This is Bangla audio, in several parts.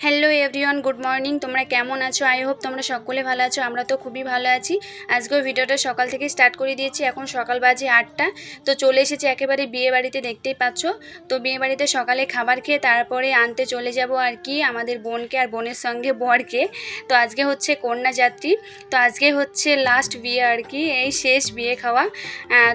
হ্যালো এভরিওয়ান গুড মর্নিং তোমরা কেমন আছো? আই হোপ তোমরা সকলে ভালো আছো, আমরা তো খুবই ভালো আছি। আজকেও ভিডিওটা সকাল থেকে স্টার্ট করে দিয়েছি, এখন সকাল বাজে আটটা। তো চলে এসেছি একেবারে বিয়ে বাড়িতে, দেখতেই পাচ্ছ? তো বিয়ে বাড়িতে সকালে খাবার খেয়ে তারপরে আনতে চলে যাব আর কি, আমাদের বোনকে আর বোনের সঙ্গে বরকে। তো আজকে হচ্ছে কন্যা যাত্রী তো আজকে হচ্ছে লাস্ট বিয়ে আর কি, এই শেষ বিয়ে খাওয়া।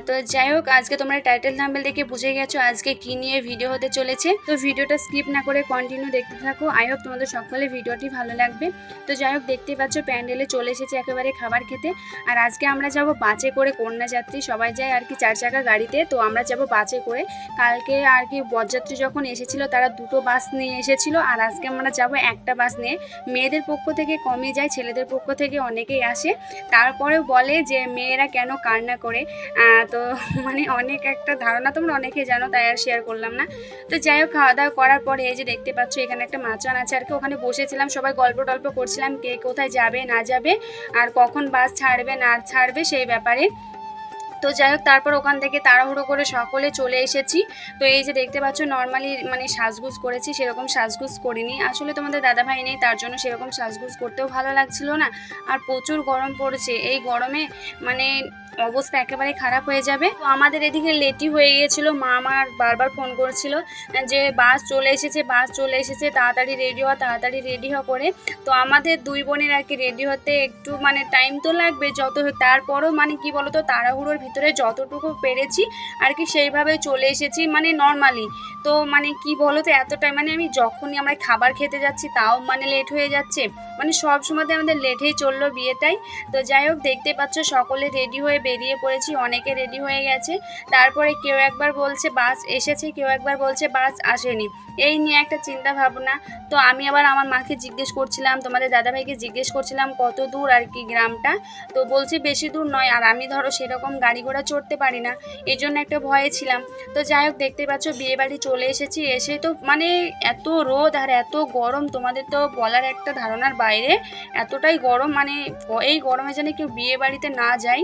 তো যাই হোক, আজকে তোমরা টাইটেল নাম্বার দেখে বুঝে গেছো আজকে কী নিয়ে ভিডিও হতে চলেছে। তো ভিডিওটা স্কিপ না করে কন্টিনিউ দেখতে থাকো। আই হোপ তোমাদের সকলে ভিডিওটি ভালো লাগবে। তো যাই হোক, দেখতেই পাচ্ছ, প্যান্ডেলে চলে এসেছে একেবারে খাবার খেতে। আর আজকে আমরা যাব বাসে করে কন্যা যাত্রী, সবাই যায় আর কি চার চাকা গাড়িতে। তো আমরা যাব বাসে করে। কালকে আর কি বরযাত্রী যখন এসেছিল, তারা দুটো বাস নিয়ে এসেছিল। আর আজকে আমরা যাব একটা বাস নিয়ে। মেয়েদের পক্ষ থেকে কমে যায়, ছেলেদের পক্ষ থেকে অনেকেই আসে। তারপরেও বলে যে, মেয়েরা কেন কান্না করে? তো মানে অনেক একটা ধারণা তোমরা অনেকে জানো, তাই আর শেয়ার করলাম না। তো যাই হোক, খাওয়া দাওয়া করার পরে এই যে দেখতে পাচ্ছ, এখানে একটা মাচান আছে কি ওখানে বসেছিলাম, সবাই গল্প টল্প করছিলাম, কে কোথায় যাবে, না যাবে, আর কখন বাস ছাড়বে, না ছাড়বে সেই ব্যাপারে। তো যাই হোক, তারপর ওখান থেকে তাড়াহুড়ো করে সকলে চলে এসেছি। তো এই যে দেখতে পাচ্ছ নর্মালি মানে সাজগুজ করেছি, সেরকম সাজগুজ করিনি। আসলে তোমাদের দাদাভাই নেই, তার জন্য সেরকম সাজগুজ করতেও ভালো লাগছিল না। আর প্রচুর গরম পড়েছে। এই গরমে মানে অবস্থা একেবারে খারাপ হয়ে যাবে। তো আমাদের এদিকে লেটই হয়ে গিয়েছিল। মা আমার বারবার ফোন করছিল যে, বাস চলে এসেছে, বাস চলে এসেছে, তাড়াতাড়ি রেডি হওয়া তাড়াতাড়ি রেডি হওয়া করে। তো আমাদের দুই বোনের আর কি রেডি হতে একটু মানে টাইম তো লাগবে যত, তারপরও মানে কি বলতো, তাড়াহুড়োর ভিতরে যতটুকু পেরেছি আর কি সেইভাবে চলে এসেছি মানে নর্মালি তো মানে কি বলতো, এতটাই মানে আমি যখনই আমরা খাবার খেতে যাচ্ছি তাও মানে লেট হয়ে যাচ্ছে। মানে সব সময়তে আমাদের লেটেই চলল বিয়েটাই। তো যাই হোক, দেখতে পাচ্ছ সকলে রেডি হয়ে বেরিয়ে পড়েছি, অনেকে রেডি হয়ে গেছে। তারপরে কেউ একবার বলছে, বাস এসেছে। কেউ একবার বলছে, বাস আসেনি। এই নিয়ে একটা চিন্তা ভাবনা। তো আমি আবার আমার মাকে জিজ্ঞেস করছিলাম, তোমাদের দাদাভাইকে জিজ্ঞেস করছিলাম, কত দূর আর কি গ্রামটা? তো বলছে, বেশি দূর নয়। আর আমি ধরো সেরকম গাড়ি ঘোড়া চড়তে পারি না। এই জন্য একটা ভয়ে ছিলাম। তো যাই হোক, দেখতে পাচ্ছ, বিয়ে বাড়ি চলে এসেছি। এসে তো মানে এত রোদ আর এত গরম, তোমাদের তো বলার একটা ধারণার বাইরে। এতটাই গরম মানে এই গরমে যেন কেউ বিয়ে বাড়িতে না যায়।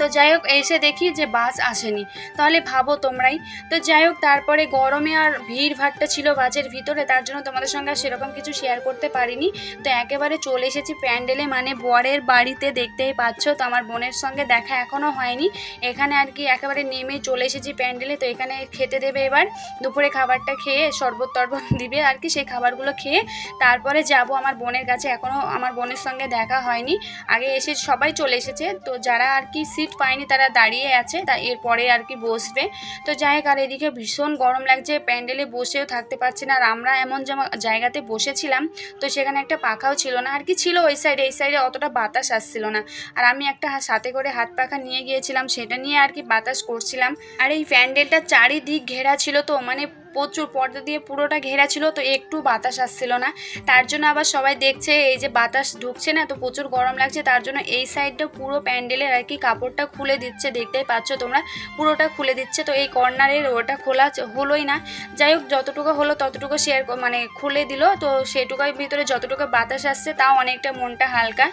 তো যাই হোক এসে দেখি যে বাস আসেনি। তাহলে ভাবো তোমরাই। তো যাই হোক তারপরে গরমে আর ভিড় ভাট্টা ছিল বাসের ভিতরে, তার জন্য তোমাদের সঙ্গে সেরকম কিছু শেয়ার করতে পারিনি। তো একেবারে চলে এসেছি প্যান্ডেলে মানে বরের বাড়িতে, দেখতেই পাচ্ছ? তো আমার বোনের সঙ্গে দেখা এখনও হয়নি। এখানে আর কি একেবারে নেমে চলে এসেছি প্যান্ডেলে। তো এখানে খেতে দেবে এবার। দুপুরে খাবারটা খেয়ে শরবত টরবত দিবে আর কি, সেই খাবারগুলো খেয়ে তারপরে যাব আমার বোনের কাছে। এখনও আমার বোনের সঙ্গে দেখা হয়নি। আগে এসে সবাই চলে এসেছে। তো যারা আর কি সিট পায়নি, তারা দাঁড়িয়ে আছে, তা এরপরে আর কি বসবে। তো যাই হোক, আর এদিকে ভীষণ গরম লাগছে, প্যান্ডেলে বসেও থাকতে পারছি না, আর আমরা এমন জায়গাতে বসেছিলাম, তো সেখানে একটা পাখাও ছিল না, আর কি ছিল ওই সাইডে এই সাইডে অতটা বাতাস আসছিল না। আর আমি একটা সাথে করে হাত পাখা নিয়ে গিয়েছিলাম, সেটা নিয়ে আর কি বাতাস করছিলাম। আর এই প্যান্ডেলটা চারিদিক ঘেরা ছিল তো মানে প্রচুর পর্দা দিয়ে পুরোটা ঘেরা ছিল, তো একটু বাতাস আসছিল না। তার জন্য আবার সবাই দেখছে, এই যে বাতাস ঢুকছে না, তো প্রচুর গরম লাগছে, তার জন্য এই সাইডটা পুরো প্যান্ডেলের আর কি কাপড়টা খুলে দিচ্ছে, দেখতেই পাচ্ছ তোমরা? পুরোটা খুলে দিচ্ছে, তো এই কর্নারের ওটা খোলা হলোই না। যাই হোক, যতটুকু হলো ততটুকু শেয়ার মানে খুলে দিল, তো সেটুকুর ভিতরে যতটুকু বাতাস আসছে, তাও অনেকটা মনটা হালকা।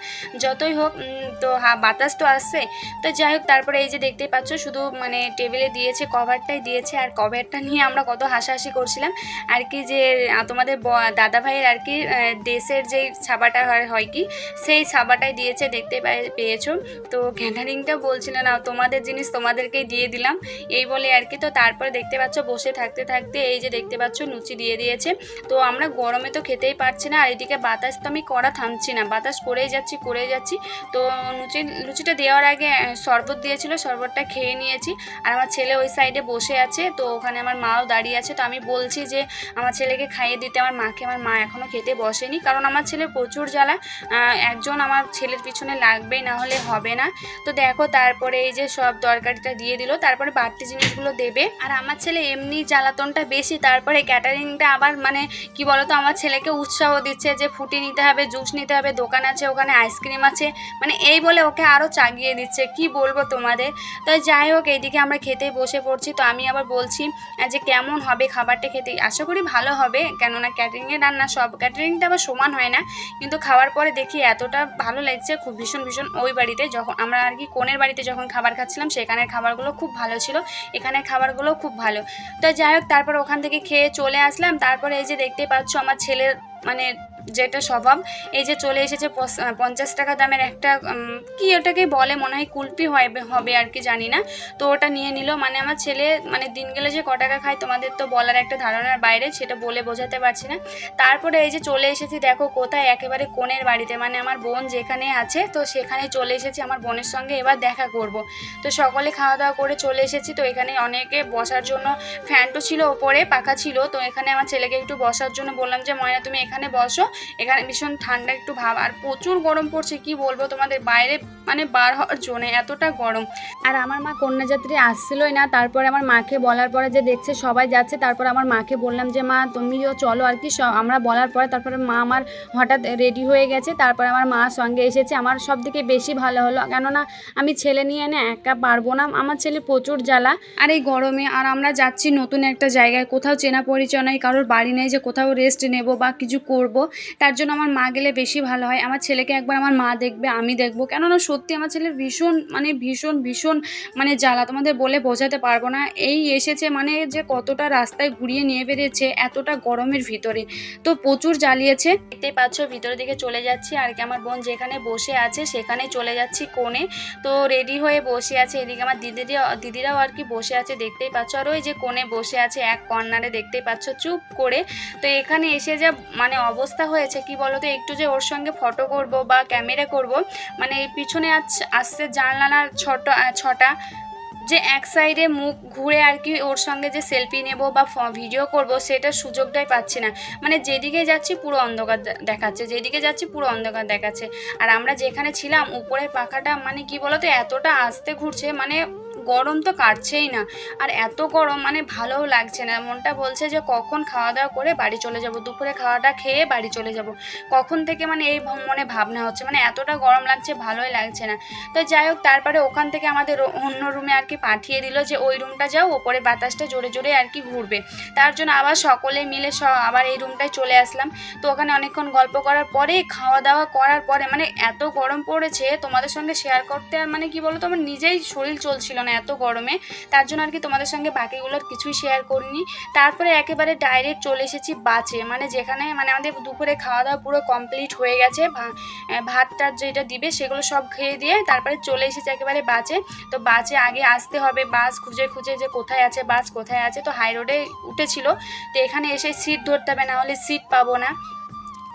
যতই হোক তো হা, বাতাস তো আসছে। তো যাই হোক, তারপরে এই যে দেখতেই পাচ্ছ, শুধু মানে টেবিলে দিয়েছে কভারটাই দিয়েছে, আর কভারটা নিয়ে আমরা কত হাসাহাসি করছিলাম। আর কি যে তোমাদের দাদা ভাইয়ের আর কি দেশের যেই ছাবাটা হয় কি, সেই ছাবাটাই দিয়েছে, দেখতে পেয়েছ। তো ক্যাটারিংটা বলছিল না, তোমাদের জিনিস তোমাদেরকেই দিয়ে দিলাম। এই বলে আর কি, তো তারপরে দেখতে পাচ্ছ, বসে থাকতে থাকতে এই যে দেখতে পাচ্ছ, লুচি দিয়ে দিয়েছে। তো আমরা গরমে তো খেতেই পারছি না, আর এদিকে বাতাস তো আমি করা থামছি না, বাতাস করেই যাচ্ছি করেই যাচ্ছি। তো লুচি, লুচিটা দেওয়ার আগে শরবত দিয়েছিল, শরবতটা খেয়ে নিয়েছি। আর আমার ছেলে ওই সাইডে বসে আছে, তো ওখানে আমার মাও দাঁড়িয়ে আছে তো আমি বলছি যে আমার ছেলেকে খাইয়ে দিতে, আমার মাকে, আমার মা এখনও খেতে বসেনি। কারণ আমার ছেলে প্রচুর জ্বালা একজন আমার ছেলের পিছনে লাগবেই, না হলে হবে না। তো দেখো তারপরে এই যে সব তরকারিটা দিয়ে দিল, তারপরে বাড়তি জিনিসগুলো দেবে। আর আমার ছেলে এমনি জ্বালাতনটা বেশি, তারপরে ক্যাটারিংটা আবার মানে কি বলতো, আমার ছেলেকে উৎসাহ দিচ্ছে যে ফুটি নিতে হবে, জুস নিতে হবে, দোকান আছে, ওখানে আইসক্রিম আছে। মানে এই বলে ওকে আরও চাগিয়ে দিচ্ছে, কি বলব তোমাদের? তো যাই হোক, এইদিকে আমরা খেতে বসে পড়ছি। তো আমি আবার বলছি যে কেমন হবে খাবারটা খেতে আশা করি ভালো হবে, কেননা ক্যাটারিংয়ে রান্না সব ক্যাটারিংটা আবার সমান হয় না। কিন্তু খাওয়ার পরে দেখি এতটা ভালো লাগছে, খুব ভীষণ ভীষণ ওই বাড়িতে যখন আমরা আর কি কোনের বাড়িতে যখন খাবার খাচ্ছিলাম, সেখানের খাবারগুলো খুব ভালো ছিল, এখানের খাবারগুলো খুব ভালো। তো যাই হোক, তারপর ওখান থেকে খেয়ে চলে আসলাম, তারপরে এই যে দেখতে পাচ্ছ আমার ছেলের মানে যেটা স্বভাব। এই যে চলে এসেছে পঞ্চাশ টাকা দামের একটা কি ওটাকে বলে? মনে হয় কুলপি হয় হবে আর কি, জানি না। তো ওটা নিয়ে নিল। মানে আমার ছেলে মানে দিন গেলে যে ক টাকা খায়, তোমাদের তো বলার একটা ধারণার বাইরে, সেটা বলে বোঝাতে পারছি না। তারপরে এই যে চলে এসেছি, দেখো কোথায়? একেবারে কোণের বাড়িতে। মানে আমার বোন যেখানে আছে, তো সেখানে চলে এসেছি, আমার বোনের সঙ্গে এবার দেখা করব। তো সকলে খাওয়া দাওয়া করে চলে এসেছি, তো এখানে অনেকে বসার জন্য ফ্যানটো ছিল, ওপরে পাখা ছিল। তো এখানে আমার ছেলেকে একটু বসার জন্য বললাম যে, ময়না তুমি এখানে বসো। এখানে ভীষণ ঠান্ডা একটু ভাব। আর প্রচুর গরম পড়ছে, কি বলব তোমাদের? বাইরে মানে বার হওয়ার জন্য এতটা গরম। আর আমার মা কন্যাযাত্রী আসছিলই না, তারপরে আমার মাকে বলার পরে যে দেখছে সবাই যাচ্ছে, তারপর আমার মাকে বললাম যে, মা, তুমিও চলো আর কি। আমরা বলার পরে তারপরে মা আমার হঠাৎ রেডি হয়ে গেছে, তারপরে আমার মা সঙ্গে এসেছে। আমার সব থেকে বেশি ভালো হলো, কেননা আমি ছেলে নিয়ে না একা পারব না। আমার ছেলে প্রচুর জ্বালা। আর এই গরমে আর আমরা যাচ্ছি নতুন একটা জায়গায়। কোথাও চেনা পরিচয় নাই, কারোর বাড়ি নেই যে কোথাও রেস্ট নেব বা কিছু করব। তার জন্য আমার মা গেলে বেশি ভালো হয়। আমার ছেলেকে একবার আমার মা দেখবে, আমি দেখব। কেননা সত্যি আমার ছেলের ভীষণ মানে ভীষণ ভীষণ মানে জ্বালা। তোমাদের বলে বোঝাতে পারব না। এই এসেছে মানে যে কতটা রাস্তায় ঘুরিয়ে নিয়ে বেরিয়েছে এতটা গরমের ভিতরে। তো প্রচুর জ্বালিয়েছে। দেখতেই পাচ্ছ ভিতরের দিকে চলে যাচ্ছি। আর কি আমার বোন যেখানে বসে আছে সেখানে চলে যাচ্ছি কোণে। তো রেডি হয়ে বসে আছে। এদিকে আমার দিদিরা দিদিরাও আর কি বসে আছে, দেখতেই পাচ্ছ। আর ওই যে কোণে বসে আছে এক কর্নারে, দেখতেই পাচ্ছ, চুপ করে। তো এখানে এসে যা মানে অবস্থা হয়েছে, কি বলতো, একটু যে ওর সঙ্গে ফটো করব বা ক্যামেরা করব মানে পিছনে আসছে জানলার ছোট ছটা, যে এক সাইডে মুখ ঘুরে আর কি ওর সঙ্গে যে সেলফি নেব বা ভিডিও করব সেটার সুযোগটাই পাচ্ছি না। মানে যেদিকে যাচ্ছি পুরো অন্ধকার দেখাচ্ছে, যেদিকে যাচ্ছি পুরো অন্ধকার দেখাচ্ছে। আর আমরা যেখানে ছিলাম, উপরের পাখাটা মানে কি বলতো, এতটা আস্তে ঘুরছে মানে গরম তো কাটছেই না। আর এত গরম মানে ভালোও লাগছে না। মনটা বলছে যে, কখন খাওয়া দাওয়া করে বাড়ি চলে যাব? দুপুরে খাওয়াটা খেয়ে বাড়ি চলে যাব। কখন থেকে মানে এই মনে ভাবনা হচ্ছে। মানে এতটা গরম লাগছে, ভালোই লাগছে না। তো যাই হোক, তারপরে ওখান থেকে আমাদের অন্য রুমে আর কি পাঠিয়ে দিল যে, ওই রুমটা যাও, ওপরে বাতাসটা জোরে জোরে আর কি ঘুরবে। তার জন্য আবার সকলে মিলে আবার এই রুমটায় চলে আসলাম। তো ওখানে অনেকক্ষণ গল্প করার পরে খাওয়া দাওয়া করার পরে মানে এত গরম পড়েছে, তোমাদের সঙ্গে শেয়ার করতে আর মানে কি বলো তো আমার নিজেই শরীর চলছিল না এত গরমে, তার জন্য আর কি তোমাদের সঙ্গে বাকিগুলোর কিছুই শেয়ার করিনি। তারপরে একেবারে ডাইরেক্ট চলে এসেছি বাচে মানে যেখানে মানে আমাদের দুপুরে খাওয়া দাওয়া পুরো কমপ্লিট হয়ে গেছে ভাত টাত যেটা দিবে সেগুলো সব খেয়ে দিয়ে তারপরে চলে এসেছি একেবারে বাচে তো বাসে আগে আসতে হবে, বাস খুঁজে খুঁজে যে কোথায় আছে, বাস কোথায় আছে, তো হাই রোডে উঠেছিল। তো এখানে এসে সিট ধরতে হবে, না হলে সিট পাবো না।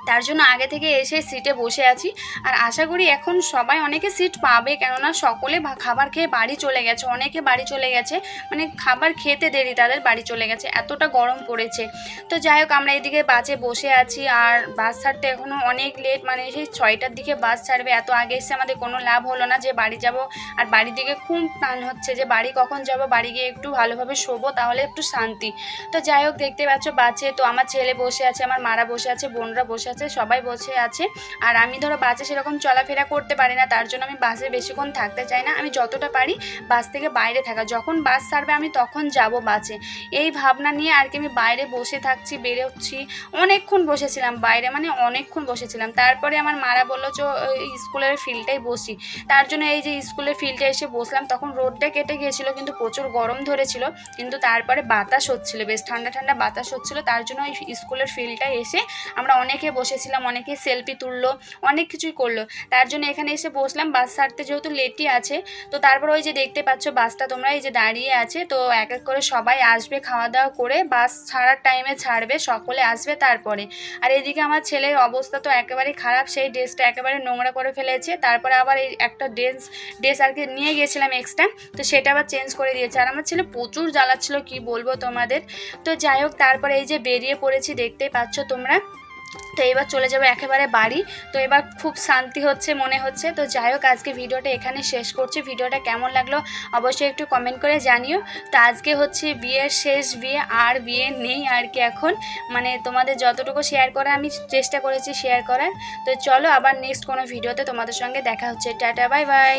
তার জন্য আগে থেকে এসে সিটে বসে আছি। আর আশা করি এখন সবাই অনেকে সিট পাবে, কেননা সকলে খাবার খেয়ে বাড়ি চলে গেছে, অনেকে বাড়ি চলে গেছে। মানে খাবার খেতে দেরি, তাদের বাড়ি চলে গেছে, এতটা গরম পড়েছে। তো যাই হোক, আমরা এদিকে বাসে বসে আছি, আর বাস ছাড়তে এখনও অনেক লেট মানে সেই ছয়টার দিকে বাস ছাড়বে। এত আগে এসে আমাদের কোনো লাভ হলো না যে বাড়ি যাব, আর বাড়ির দিকে খুব প্ল্যান হচ্ছে যে বাড়ি কখন যাব, বাড়ি গিয়ে একটু ভালোভাবে শোবো, তাহলে একটু শান্তি। তো যাই হোক, দেখতে পাচ্ছ বাসে, তো আমার ছেলে বসে আছে, আমার মারা বসে আছে, বোনরা বসে আছে, সবাই বসে আছে। আর আমি ধরো বাসে সেরকম চলাফেরা করতে পারি না, তার জন্য আমি বাসে বেশিক্ষণ থাকতে চাই না। আমি যতটা পারি বাস থেকে বাইরে থাকা। যখন বাস ছাড়বে, আমি তখন যাব বাসে। এই ভাবনা নিয়ে আর কি আমি বাইরে বসে থাকছি, বেরোচ্ছি। অনেকক্ষণ বসেছিলাম বাইরে মানে অনেকক্ষণ বসেছিলাম। তারপরে আমার মারা বলল যে স্কুলের ফিল্ডটাই বসি। তার জন্য এই যে স্কুলের ফিল্ডে এসে বসলাম, তখন রোদটা কেটে গিয়েছিল, কিন্তু প্রচুর গরম ধরেছিল। কিন্তু তারপরে বাতাস হচ্ছিল, বেশ ঠান্ডা ঠান্ডা বাতাস হচ্ছিল। তার জন্য ওই স্কুলের ফিল্ডটায় এসে আমরা অনেকে বসেছিলাম অনেকে সেলফি তুললো, অনেক কিছুই করল। তার জন্য এখানে এসে বসলাম বাস ছাড়তে যেহেতু লেটই আছে, তো তারপর ওই যে দেখতে পাচ্ছ বাসটা তোমরা, এই যে দাঁড়িয়ে আছে, তো এক এক করে সবাই আসবে খাওয়া দাওয়া করে বাস ছাড়ার টাইমে ছাড়বে, সকলে আসবে তারপরে। আর এদিকে আমার ছেলের অবস্থা তো একেবারে খারাপ, সেই ড্রেসটা একেবারে নোংরা করে ফেলেছে, তারপরে আবার এই একটা ড্রেস ড্রেস আর কি নিয়ে গিয়েছিলাম এক্সট্রা তো সেটা আবার চেঞ্জ করে দিয়েছে। আর আমার ছেলে প্রচুর জ্বালাচ্ছিল, কি বলব তোমাদের? তো যাই হোক, তারপরে এই যে বেরিয়ে পড়েছি, দেখতেই পাচ্ছ তোমরা। তো এবার চলে যাব একেবারে বাড়ি। তো এবার খুব শান্তি হচ্ছে, মনে হচ্ছে। তো যাই হোক, আজকে ভিডিওটা এখানে শেষ করছি। ভিডিওটা কেমন লাগল অবশ্যই একটু কমেন্ট করে জানিও। তো আজকে হচ্ছে বিয়ের শেষ বিয়ে, আর বিয়ে নেই আর কি এখন। মানে তোমাদের যতটুকু শেয়ার করা আমি চেষ্টা করেছি শেয়ার করার। তো চলো আবার নেক্সট কোনো ভিডিওতে তোমাদের সঙ্গে দেখা হচ্ছে। Tata bye bye